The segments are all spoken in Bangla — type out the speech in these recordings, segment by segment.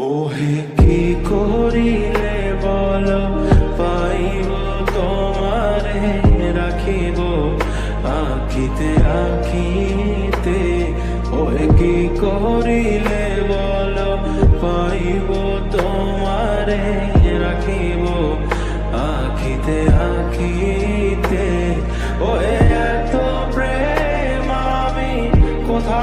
ওহে কি করিলে বল? পাইব তোমারে, রাখিব আখিতে আখিতে ওহে কি করিলে বল? পাইব তোমারে, রাখিব আখিতে আখিতে ওহে এত প্রেম আমি কোথা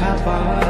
দেখা পাই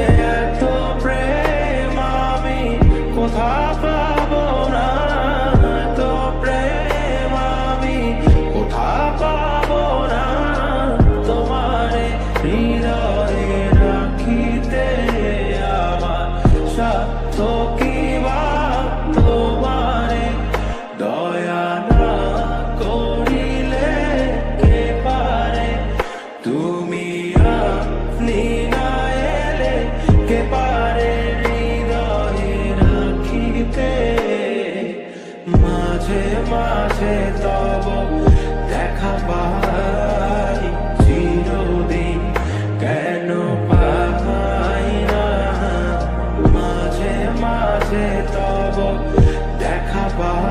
toque. that comes by.